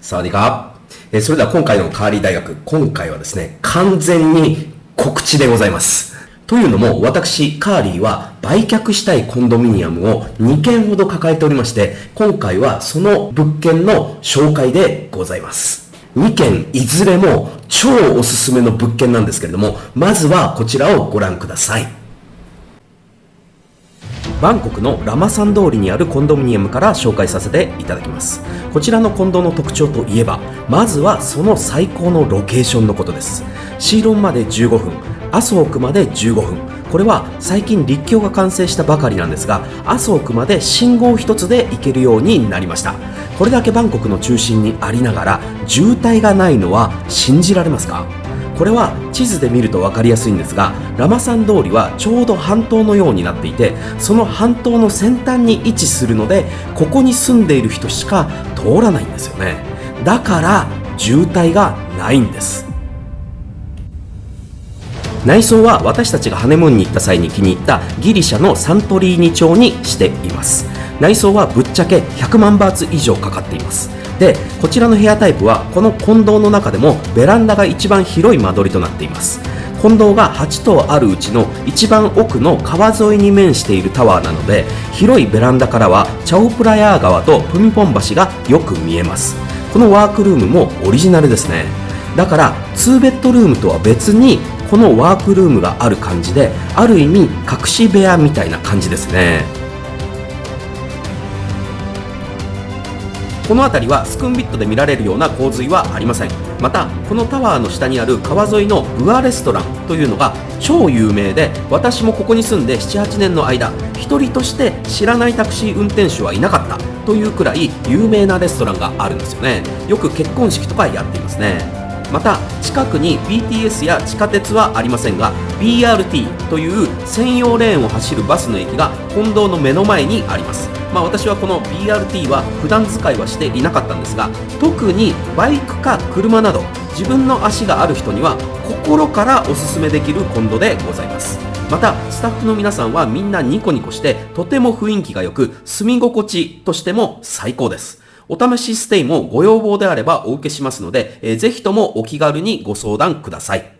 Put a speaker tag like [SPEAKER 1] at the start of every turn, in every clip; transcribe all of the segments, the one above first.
[SPEAKER 1] サワディカ。えそれでは今回のカーリー大学、今回はですね、完全に告知でございます。というのも、私、カーリーは売却したいコンドミニアムを2件ほど抱えておりまして、今回はその物件の紹介でございます。2件いずれも超おすすめの物件なんですけれども、まずはこちらをご覧ください。バンコクのラマサン通りにあるコンドミニアムから紹介させていただきます。こちらのコンドの特徴といえばまずはその最高のロケーションのことです。シーロンまで15分麻生区まで15分。これは最近立教が完成したばかりなんですが麻生区まで信号一つで行けるようになりました。これだけバンコクの中心にありながら渋滞がないのは信じられますか？これは地図で見ると分かりやすいんですがラマサン通りはちょうど半島のようになっていてその半島の先端に位置するのでここに住んでいる人しか通らないんですよね。だから渋滞がないんです。内装は私たちがハネムーンに行った際に気に入ったギリシャのサントリーニ朝にしています。内装はぶっちゃけ100万バーツ以上かかっています。でこちらの部屋タイプはこの近藤の中でもベランダが一番広い間取りとなっています。近藤が8棟あるうちの一番奥の川沿いに面しているタワーなので広いベランダからはチャオプラヤー川とプミポン橋がよく見えます。このワークルームもオリジナルですね。だから2ベッドルームとは別にこのワークルームがある感じである意味隠し部屋みたいな感じですね。この辺りはスクンビットで見られるような洪水はありません。またこのタワーの下にある川沿いのブアレストランというのが超有名で私もここに住んで78年の間一人として知らないタクシー運転手はいなかったというくらい有名なレストランがあるんですよね。よく結婚式とかやっていますね。また近くに BTS や地下鉄はありませんが BRT という専用レーンを走るバスの駅が本堂の目の前にあります。まあ、私はこの BRT は普段使いはしていなかったんですが特にバイクか車など自分の足がある人には心からおすすめできるコンドでございます。またスタッフの皆さんはみんなニコニコしてとても雰囲気が良く住み心地としても最高です。お試しステイもご要望であればお受けしますので、えーぜひともお気軽にご相談ください。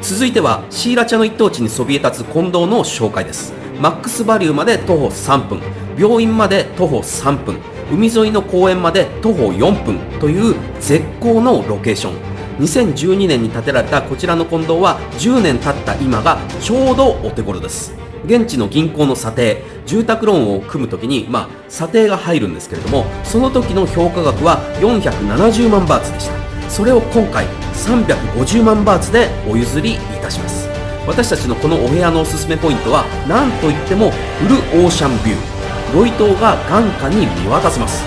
[SPEAKER 1] 続いてはシーラ茶の一等地にそびえ立つ近藤の紹介です。マックスバリューまで徒歩3分。病院まで徒歩3分。海沿いの公園まで徒歩4分。という絶好のロケーション。2012年に建てられたこちらの近藤は10年経った今がちょうどお手頃です。現地の銀行の査定。住宅ローンを組むときに、まあ、査定が入るんですけれどもその時の評価額は470万バーツでした。それを今回350万バーツでお譲りいたします。私たちのこのお部屋のおすすめポイントは何といってもフルオーシャンビュー。ロイ島が眼下に見渡せます。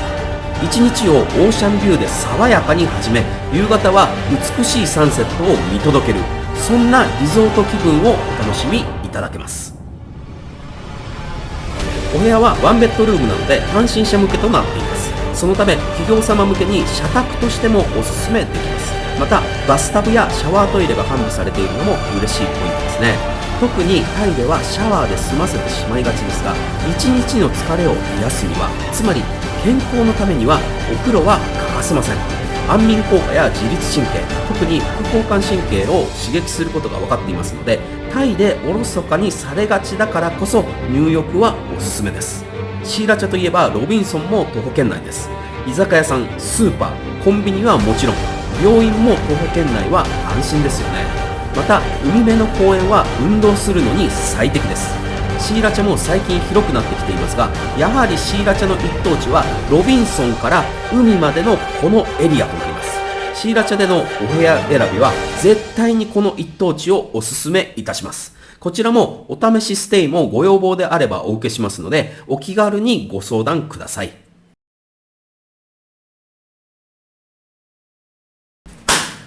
[SPEAKER 1] 一日をオーシャンビューで爽やかに始め夕方は美しいサンセットを見届ける。そんなリゾート気分をお楽しみいただけます。お部屋はワンベッドルームなので単身者向けとなっています。そのため企業様向けに社宅としてもおすすめできます。またバスタブやシャワートイレが完備されているのも嬉しいポイントですね。特にタイではシャワーで済ませてしまいがちですが一日の疲れを癒すにはつまり健康のためにはお風呂は欠かせません。安眠効果や自律神経特に副交感神経を刺激することが分かっていますのでタイでおろそかにされがちだからこそ入浴はおすすめです。シーラ茶といえばロビンソンも徒歩圏内です。居酒屋さんスーパーコンビニはもちろん病院も徒歩圏内は安心ですよね。また海辺の公園は運動するのに最適です。シーラ茶も最近広くなってきていますがやはりシーラ茶の一等地はロビンソンから海までのこのエリアとなります。シーラ茶でのお部屋選びは絶対にこの一等地をおすすめいたします。こちらもお試しステイもご要望であればお受けしますのでお気軽にご相談ください。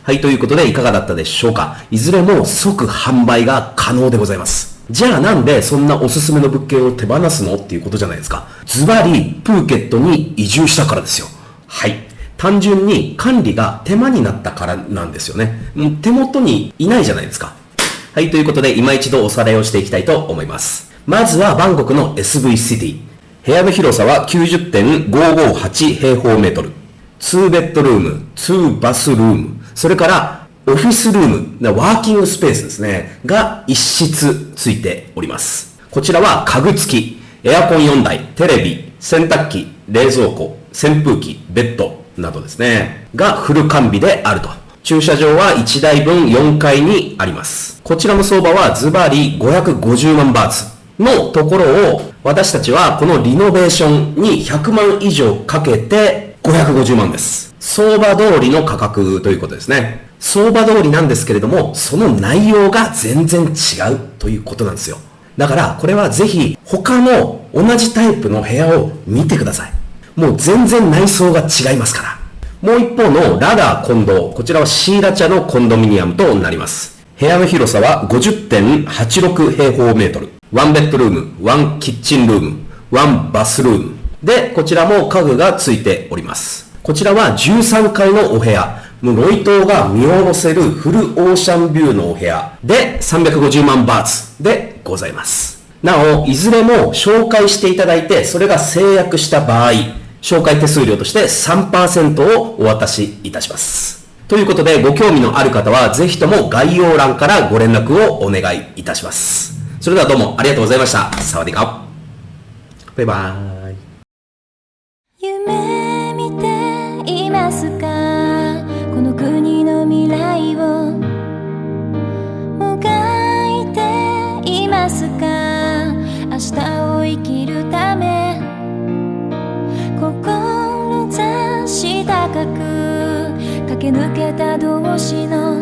[SPEAKER 1] はい、ということでいかがだったでしょうかいずれも即販売が可能でございます。じゃあなんでそんなおすすめの物件を手放すのっていうことじゃないですか。ズバリ、プーケットに移住したからですよ。はい。単純に管理が手間になったからなんですよね。もう手元にいないじゃないですか。はい、ということで今一度おさらいをしていきたいと思います。まずはバンコクの SV シティ。部屋の広さは90.558平方メートル。2ベッドルーム、2バスルーム、それからオフィスルーム、ワーキングスペースですね、が一室ついております。こちらは家具付き、エアコン4台、テレビ、洗濯機、冷蔵庫、扇風機、ベッドなどですね、がフル完備であると。駐車場は1台分4階にあります。こちらの相場はズバリ550万バーツのところを私たちはこのリノベーションに100万以上かけて550万です。相場通りの価格ということですね。相場通りなんですけれども、その内容が全然違うということなんですよ。だから、これはぜひ他の同じタイプの部屋を見てください。もう全然内装が違いますから。もう一方のラダーコンド、こちらはシーラ茶のコンドミニアムとなります。部屋の広さは50.86平方メートル。ワンベッドルーム、ワンキッチンルーム、ワンバスルーム。で、こちらも家具がついております。こちらは13階のお部屋。もうロイ島が見下ろせるフルオーシャンビューのお部屋で350万バーツでございます。なお、いずれも紹介していただいて、それが制約した場合、紹介手数料として3%をお渡しいたします。ということで、ご興味のある方は、ぜひとも概要欄からご連絡をお願いいたします。それではどうもありがとうございました。サワディカバイバーイ。
[SPEAKER 2] け抜けた同士の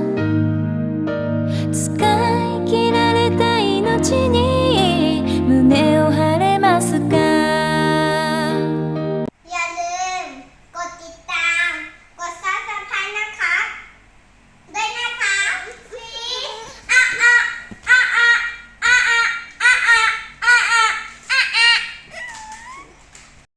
[SPEAKER 2] 使い切られた命に